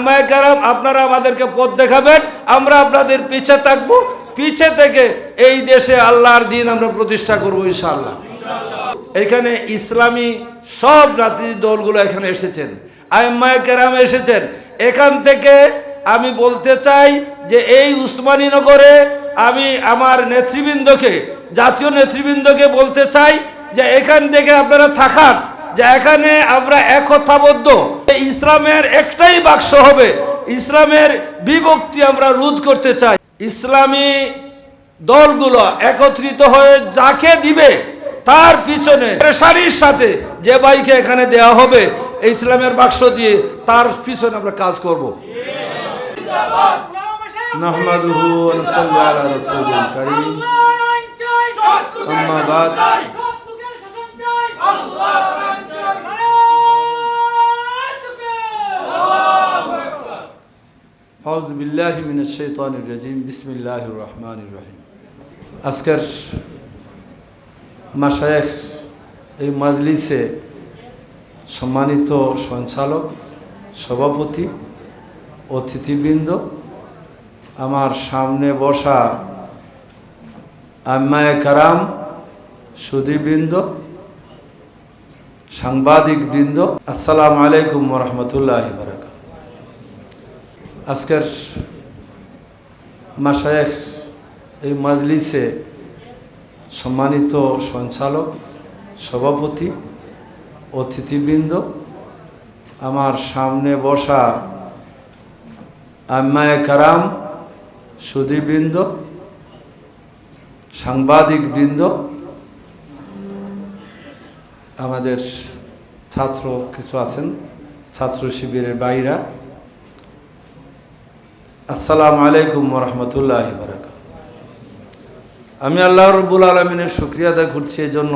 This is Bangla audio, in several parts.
আম্মায় কারাম, আপনারা আমাদেরকে পথ দেখাবেন, আমরা আপনাদের পিছে থাকব। পিছে থেকে এই দেশে আল্লাহর দিন আমরা প্রতিষ্ঠা করব ইনশাআল্লাহ। এখানে ইসলামী সব রাজনীতি দলগুলো এখানে এসেছেন। আইম্মায় কেরাম এসেছেন। এখান থেকে আমি বলতে চাই যে এই উসমানীনগরে আমি আমার নেতৃবৃন্দকে, জাতীয় নেতৃবৃন্দকে বলতে চাই যে এখান থেকে আপনারা থাকান, যে এখানে আমরা একতাবদ্ধ ইসলামের একটাই বাক্স হবে ইসলামের বিভক্তি আমরা রোধ করতে চাই ইসলামী দলগুলো একত্রিত হয়ে যাকে দিবে তার পিছনে প্রেশারির সাথে যে বাইকে এখানে দেয়া হবে এই ইসলামের বাক্স দিয়ে তার পিছনে আমরা কাজ করব نحمده ونصلي على رسوله الكريم أما بعد রহমান আজকের মাসায়েক এই মাজলিসে সম্মানিত সঞ্চালক, সভাপতি, অতিথিবৃন্দ, আমার সামনে বসা আম্মায় কারাম সুদীবৃন্দ সাংবাদিকবৃন্দ, আসসালামু আলাইকুম রহমতুল্লাহ বারাক আজকের মাসায়েখ এই মাজলিসে সম্মানিত সঞ্চালক, সভাপতি, অতিথিবৃন্দ, আমার সামনে বসা আম্মায় কারাম সুদীবৃন্দ সাংবাদিক বৃন্দ আমাদের ছাত্র কিছু আছেন, ছাত্র শিবিরের বাইরা আসসালামু আলাইকুম রহমতুল্লাহ বারাক আমি আল্লাহ রব্বুল আলমিনের শুক্রিয়া আদায় করছি এই জন্য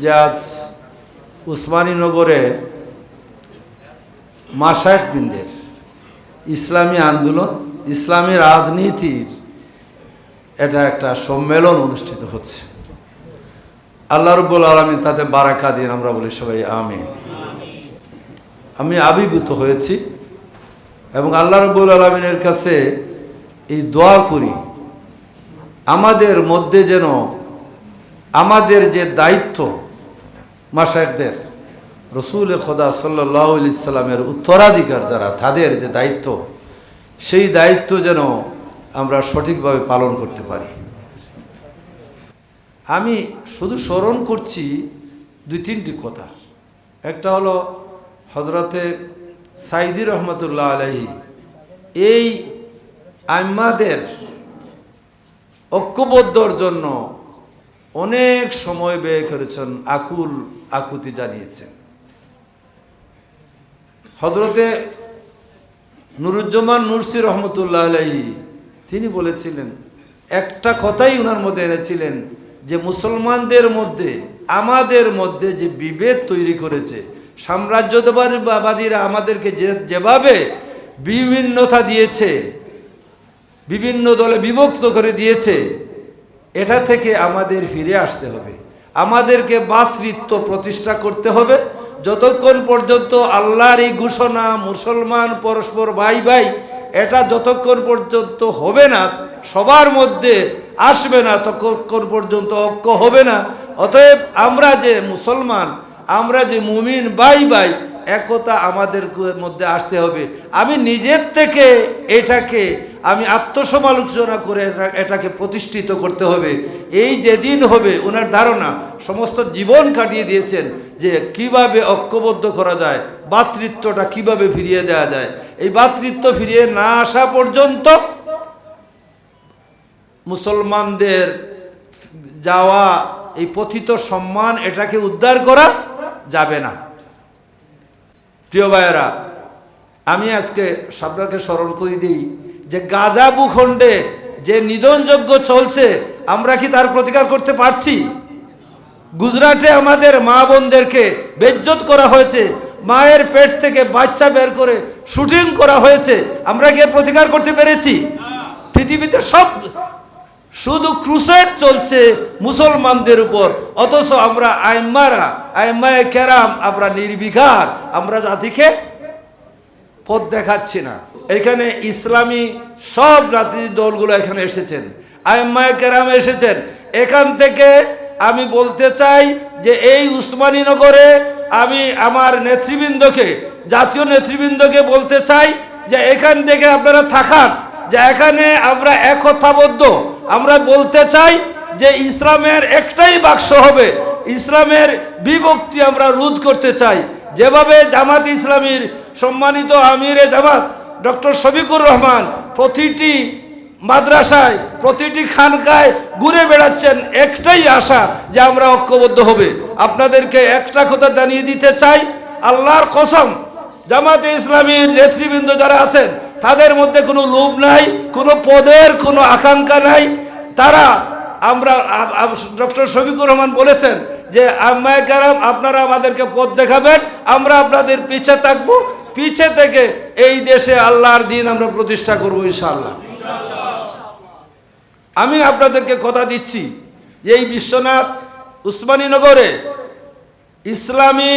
যে আজ উসমানীনগরে মাসায়ক বৃন্দের ইসলামী আন্দোলন, ইসলামী রাজনীতির এটা একটা সম্মেলন অনুষ্ঠিত হচ্ছে। আল্লাহ রব্বুল আলমী তাতে বারাকা দিন আমরা বলি সবাই আমি আমি আবির্ভূত হয়েছি এবং আল্লাহ রব্বুল আলমিনের কাছে এই দোয়া করি, আমাদের মধ্যে যেন আমাদের যে দায়িত্ব মাসায়কদের রসুল খোদা সাল্লাহ ইসলামের উত্তরাধিকার দ্বারা তাদের যে দায়িত্ব, সেই দায়িত্ব যেন আমরা সঠিকভাবে পালন করতে পারি। আমি শুধু স্মরণ করছি দুই তিনটি কথা। একটা হলো হজরতে সাইদি রহমতুল্লাহ আলহী এই আম্মাদের ঐক্যবদ্ধর জন্য অনেক সময় ব্যয় করেছেন আকুল আকুতি জানিয়েছেন। হজরতে নুরুজ্জামান নুরসি রহমতুল্লাহ আলাহি তিনি বলেছিলেন, একটা কথাই ওনার মধ্যে এনেছিলেন যে, মুসলমানদের মধ্যে, আমাদের মধ্যে যে বিভেদ তৈরি করেছে সাম্রাজ্যবাদীরা আমাদেরকে যে যেভাবে বিভিন্নতা দিয়েছে, বিভিন্ন দলে বিভক্ত করে দিয়েছে, এটা থেকে আমাদের ফিরে আসতে হবে। আমাদেরকে বাতৃত্ব প্রতিষ্ঠা করতে হবে। যতক্ষণ পর্যন্ত আল্লাহর এই ঘোষণা, মুসলমান, পরস্পর ভাই ভাই, এটা যতক্ষণ পর্যন্ত হবে না, সবার মধ্যে আসবে না, ততক্ষণ পর্যন্ত ঐক্য হবে না। অতএব আমরা যে মুসলমান আমরা যে মুমিন, বাই বাই, একতা আমাদের মধ্যে আসতে হবে। আমি নিজের থেকে এটাকে, আমি আত্মসমালোচনা করে এটাকে প্রতিষ্ঠিত করতে হবে। এই যেদিন হবে, ওনার ধারণা, সমস্ত জীবন কাটিয়ে দিয়েছেন যে কীভাবে ঐক্যবদ্ধ করা যায়, ভাতৃত্বটা কীভাবে ফিরিয়ে দেওয়া যায়। এই ভাতৃত্ব ফিরিয়ে না আসা পর্যন্ত মুসলমানদের যাওয়া, এই পথিত সম্মান, এটাকে উদ্ধার করা যাবে না। প্রিয় ভাইয়েরা, আমি আজকে আপনাকে স্মরণ করে দিই যে গাজা ভূখণ্ডে যে নিধনযজ্ঞ চলছে, আমরা কি তার প্রতিকার করতে পারছি? গুজরাটে আমাদের মা বোনদেরকে বেজ্জত করা হয়েছে, মায়ের পেট থেকে বাচ্চা বের করে শুটিং করা হয়েছে, আমরা কি প্রতিকার করতে পেরেছি? পৃথিবীতে সব শুধু ক্রুসেড চলছে মুসলমানদের উপর, অথচ আমরা আইম্মারা, আইম্মায় কেরাম, আমরা নির্বিঘার আমরা জাতিকে পথ দেখাচ্ছি না। এখানে ইসলামী সব রাজনীতি দলগুলো এখানে এসেছেন, আইম্মায় কেরাম এসেছেন। এখান থেকে আমি বলতে চাই যে এই উসমানীনগরে আমি আমার নেতৃবৃন্দকে, জাতীয় নেতৃবৃন্দকে বলতে চাই যে এখান থেকে আপনারা থাকান, যে এখানে আমরা একতাবদ্ধ আমরা বলতে চাই যে ইসলামের একটাই বাক্স হবে। ইসলামের বিভক্তি আমরা রোধ করতে চাই। যেভাবে জামাত ইসলামীর সম্মানিত আমিরে জামাত, ডক্টর শফিকুর রহমান প্রতিটি মাদ্রাসায়, প্রতিটি খানকায় ঘুরে বেড়াচ্ছেন, একটাই আশা যে আমরা ঐক্যবদ্ধ হবে। আপনাদেরকে একটা কথা জানিয়ে দিতে চাই, আল্লাহর কসম, জামাতে ইসলামীর নেতৃবৃন্দ যারা আছেন তাদের মধ্যে কোনো লোভ নাই, কোনো পদের কোনো আকাঙ্ক্ষা নাই। তারা আমরা ডক্টর শফিকুর রহমান বলেছেন যে, আম্মায় কারাম, আপনারা আমাদেরকে পথ দেখাবেন, আমরা আপনাদের পিছে থাকব। পিছে থেকে এই দেশে আল্লাহর দিন আমরা প্রতিষ্ঠা করব ইনশাআল্লাহ। আমি আপনাদেরকে কথা দিচ্ছি যে, এই বিশ্বনাথ উসমানীনগরে ইসলামী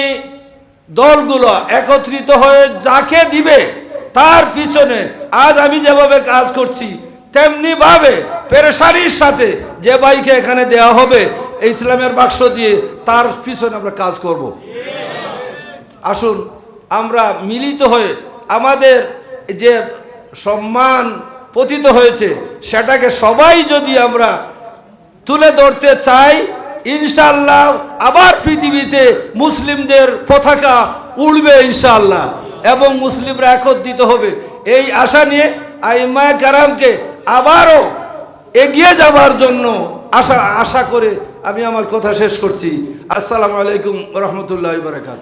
দলগুলো একত্রিত হয়ে যাকে দিবে তার পিছনে আজ আমি যেভাবে কাজ করছি তেমনি ভাবে পেরেশানির সাথে যে বাইকে এখানে দেয়া হবে ইসলামের বাক্স দিয়ে তার পিছনে আমরা কাজ করব। আসুন, আমরা মিলিত হয়ে আমাদের যে সম্মান পতিত হয়েছে, সেটাকে সবাই যদি আমরা তুলে ধরতে চাই ইনশাল্লাহ আবার পৃথিবীতে মুসলিমদের পতাকা উড়বে ইনশাল্লাহ এবং মুসলিমরা একত্রিত হবে। এই আশা নিয়ে আইমা কারামকে আবারও এগিয়ে যাবার জন্য আশা আশা করে আমি আমার কথা শেষ করছি। আসসালামু আলাইকুম রহমতুল্লাহ বারকাত